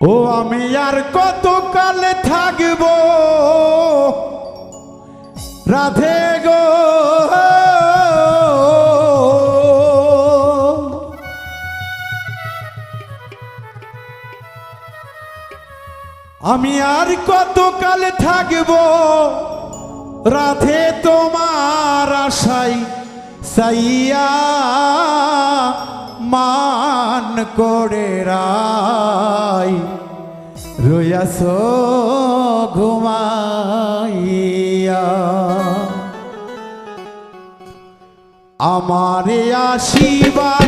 ও আমি আর কতকাল থাকব? রাধে গো। আমি আর কতকাল থাকব? রাধে তোমার আশাই সাইয়া মান করে রাই। রইয়াস ঘুমাইয়া। আমার আশীর্বাদ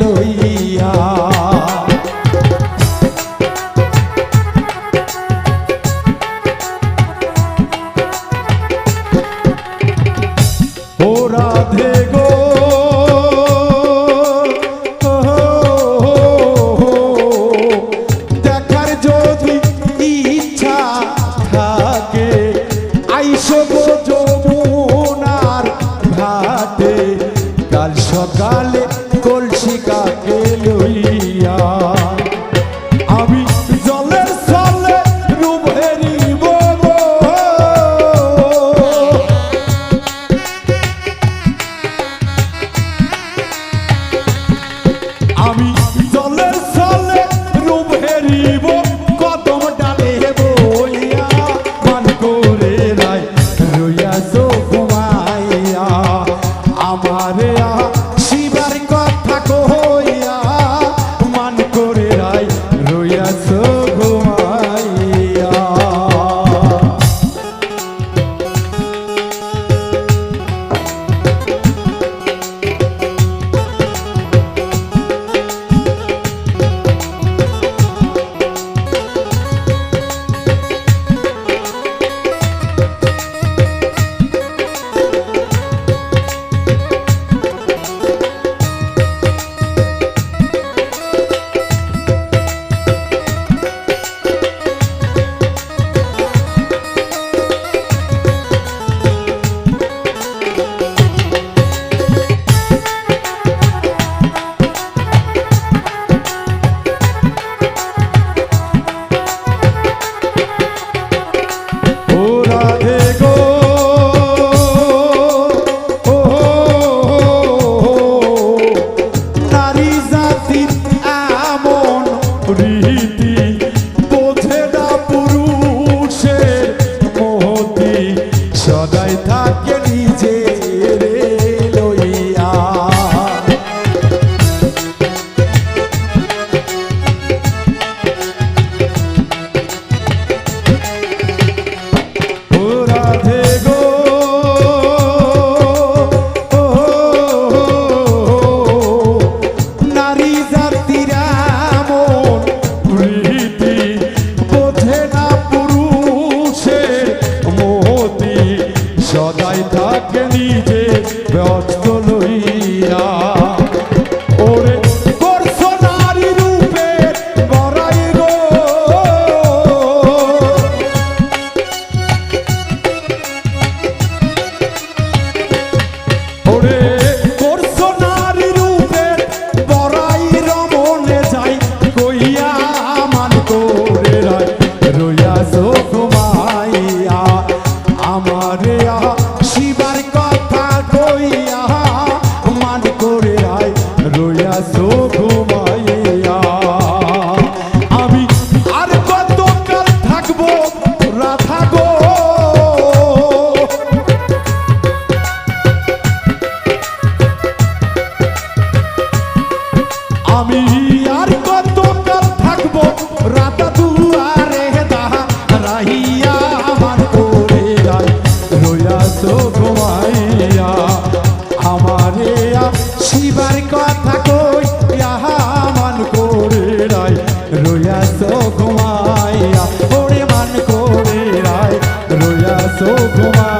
লইয়া আমি তোমার